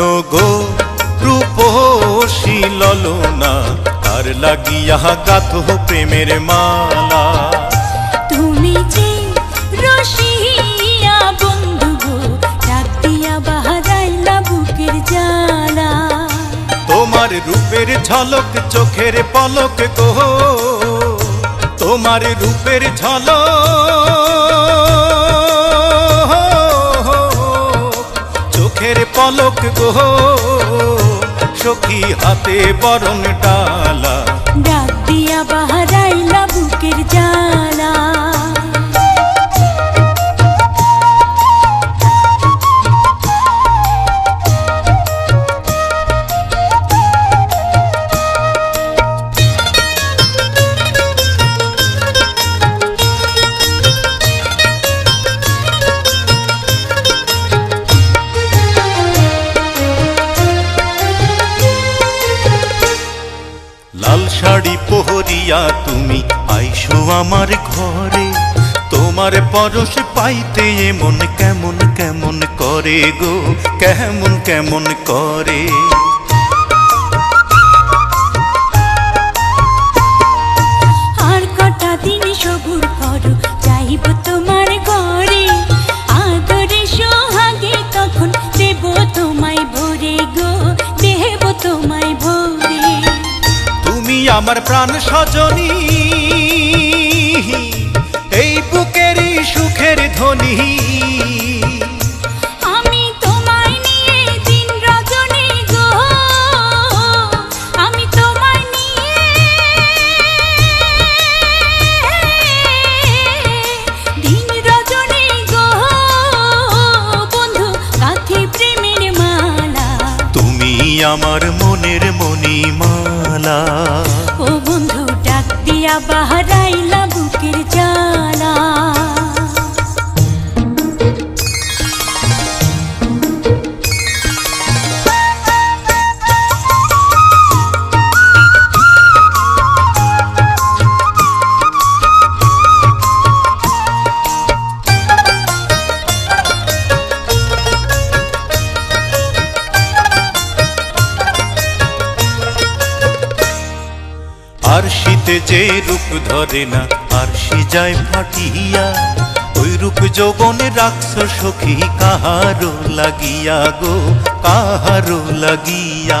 গো রূপসী ললনা আর লাগিয়া গাত প্রেমের মালা? তুমি যে রসিয়া বন্ধু গো রাতিয়া বাহারাই না বুকের জ্বালা। তোমার রূপের ঝলক চোখের পলক গো তোমার রূপের ঝলক গো সখী হাতে বরণ শাড়ি পহরিয়া তুমি আইসো আমার ঘরে। তোমার পরশ পাইতে এমন কেমন কেমন করে গো, কেমন কেমন করে। আমার প্রাণ সজনী। এই বুকেরই সুখের ধ্বনি। আমার মনের মণিমালা ও বন্ধু ডাক দিয়া বাহারাইলা বুকের জ্বালা আর শীতে যে রূপ ধরে না আর সে যায় ফাটিয়া। ওই রূপ যৌবনে রাখছ সখী কাহারো লাগিয়া গো, কাহারো লাগিয়া।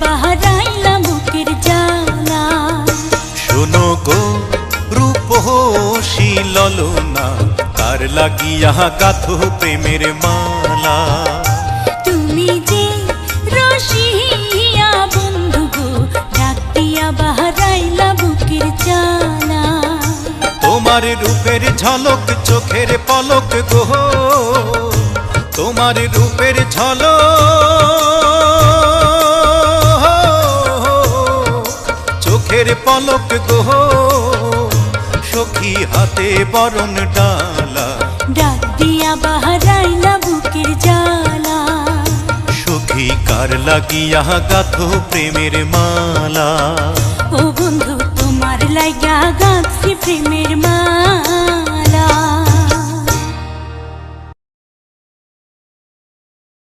বাহারাইলা মুখের জ্বালা। শোনো গো রূপসী ললনা কার লাগিয়া গাথ প্রেমের মালা। তুমি যে রসিয়া বন্ধু গো ডাক দিয়া বাহারাইলা বুকের জ্বালা। তোমার রূপের ঝলক চোখের পলক গো। তোমার রূপের ঝলক চোখের পলক গো সখী হাতে বরণ ডালা। ডাক দিয়া বাহারাইলা বুকের জালা সখী কার লাগিয়া গাথ প্রেমের মালা। ও বন্ধু তোমার লাগা গাছি প্রেমের মা